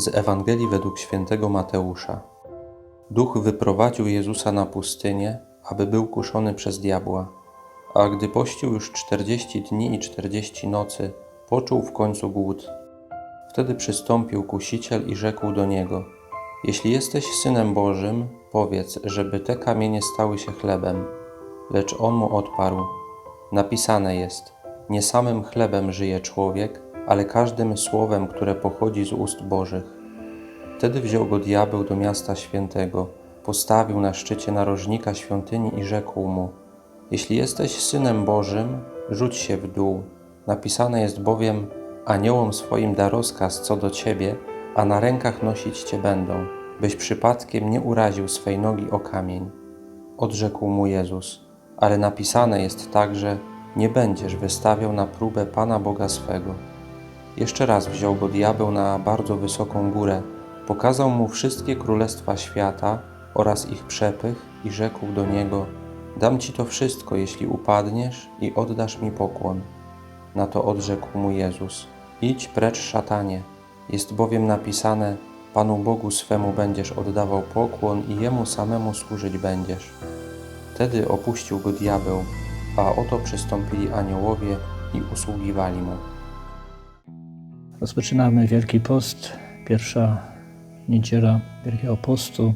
Z Ewangelii według świętego Mateusza. Duch wyprowadził Jezusa na pustynię, aby był kuszony przez diabła. A gdy pościł już czterdzieści dni i czterdzieści nocy, poczuł w końcu głód. Wtedy przystąpił kusiciel i rzekł do niego: Jeśli jesteś synem Bożym, powiedz, żeby te kamienie stały się chlebem. Lecz on mu odparł: Napisane jest: Nie samym chlebem żyje człowiek, ale każdym słowem, które pochodzi z ust Bożych. Wtedy wziął go diabeł do miasta świętego, postawił na szczycie narożnika świątyni i rzekł mu: Jeśli jesteś synem Bożym, rzuć się w dół. Napisane jest bowiem: Aniołom swoim da rozkaz co do ciebie, a na rękach nosić cię będą, byś przypadkiem nie uraził swej nogi o kamień. Odrzekł mu Jezus: Ale napisane jest także: Nie będziesz wystawiał na próbę Pana Boga swego. Jeszcze raz wziął go diabeł na bardzo wysoką górę, pokazał mu wszystkie królestwa świata oraz ich przepych i rzekł do niego: Dam ci to wszystko, jeśli upadniesz i oddasz mi pokłon. Na to odrzekł mu Jezus: Idź precz, szatanie, jest bowiem napisane: Panu Bogu swemu będziesz oddawał pokłon i jemu samemu służyć będziesz. Wtedy opuścił go diabeł, a oto przystąpili aniołowie i usługiwali mu. Rozpoczynamy Wielki Post, pierwsza niedziela Wielkiego Postu.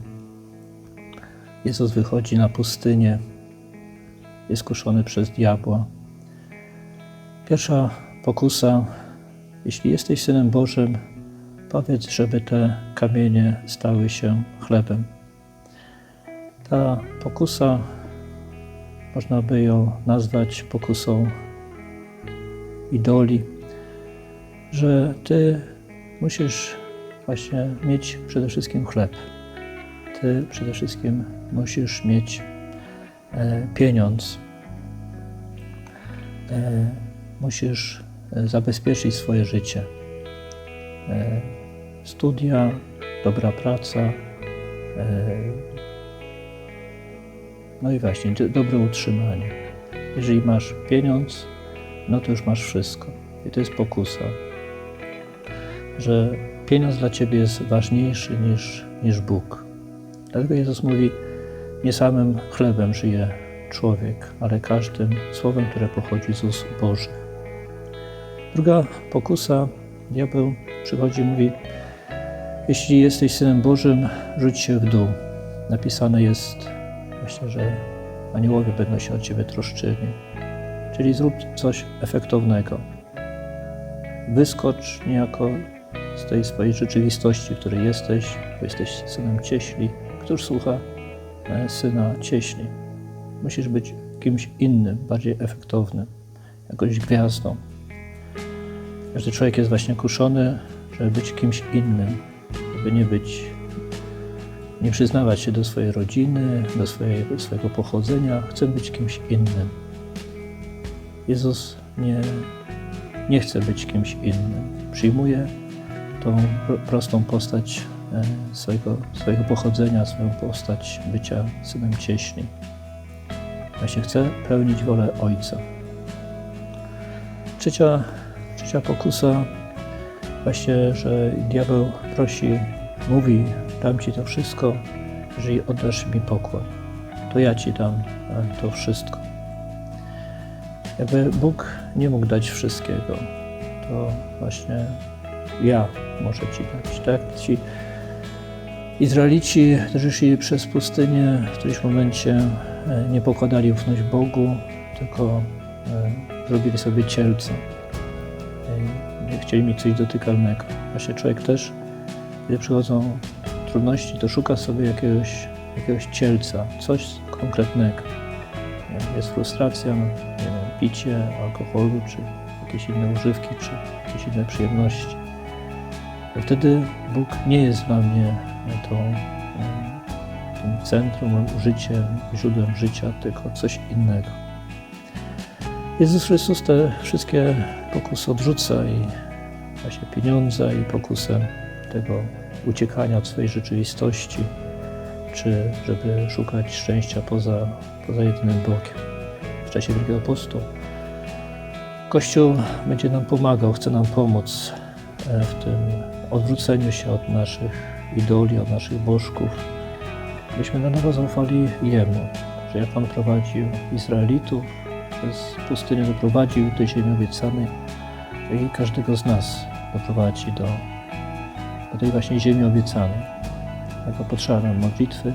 Jezus wychodzi na pustynię, jest kuszony przez diabła. Pierwsza pokusa, jeśli jesteś Synem Bożym, powiedz, żeby te kamienie stały się chlebem. Ta pokusa, można by ją nazwać pokusą idoli, że Ty musisz właśnie mieć przede wszystkim chleb. Ty przede wszystkim musisz mieć e, pieniądz. E, musisz e, zabezpieczyć swoje życie. Studia, dobra praca, no i właśnie do- dobre utrzymanie. Jeżeli masz pieniądz, no to już masz wszystko. I to jest pokusa, że pieniądz dla ciebie jest ważniejszy niż, niż Bóg. Dlatego Jezus mówi, nie samym chlebem żyje człowiek, ale każdym słowem, które pochodzi z ust Bożych. Druga pokusa, diabeł przychodzi i mówi, jeśli jesteś Synem Bożym, rzuć się w dół. Napisane jest właśnie, że aniołowie będą się o Ciebie troszczyli. Czyli zrób coś efektownego. Wyskocz niejako z tej swojej rzeczywistości, w której jesteś, bo jesteś synem cieśli. Któż słucha e, syna cieśli? Musisz być kimś innym, bardziej efektownym, jakąś gwiazdą. Każdy człowiek jest właśnie kuszony, żeby być kimś innym, żeby nie być, nie przyznawać się do swojej rodziny, do swojego, swojego pochodzenia. Chcę być kimś innym. Jezus nie, nie chce być kimś innym. Przyjmuje tą pro- prostą postać e, swojego, swojego pochodzenia, swoją postać bycia synem cieśli. Właśnie chce pełnić wolę Ojca. Trzecia, trzecia pokusa, właśnie, że diabeł prosi, mówi, dam Ci to wszystko, jeżeli oddasz mi pokłon, to ja Ci dam e, to wszystko. Jakby Bóg nie mógł dać wszystkiego, to właśnie ja może Ci dać. Tak jak ci Izraelici, którzy szli przez pustynię, w którymś momencie e, nie pokładali ufność Bogu, tylko e, zrobili sobie cielce. E, Nie chcieli mieć coś dotykalnego. Właśnie człowiek też, kiedy przychodzą trudności, to szuka sobie jakiegoś, jakiegoś cielca, coś konkretnego. Jest frustracja, picie alkoholu, czy jakieś inne używki, czy jakieś inne przyjemności. Wtedy Bóg nie jest dla mnie tą, e, tym centrum, życiem, źródłem życia, tylko coś innego. Jezus Chrystus te wszystkie pokusy odrzuca i właśnie pieniądze i pokusę tego uciekania od swojej rzeczywistości, czy żeby szukać szczęścia poza, poza jedynym Bogiem. W czasie Wielkiego Postu Kościół będzie nam pomagał, chce nam pomóc e, w tym odwróceniu się od naszych idoli, od naszych bożków, byśmy na nowo zaufali Jemu, że jak On prowadził Izraelitów przez pustynię, doprowadził do ziemi obiecanej, i każdego z nas doprowadzi do, do tej właśnie ziemi obiecanej. Dlatego potrzeba nam modlitwy,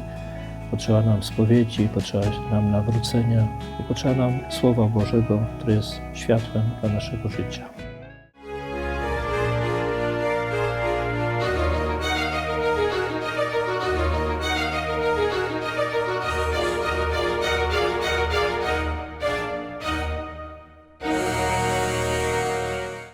potrzeba nam spowiedzi, potrzeba nam nawrócenia i potrzeba nam Słowa Bożego, które jest światłem dla naszego życia.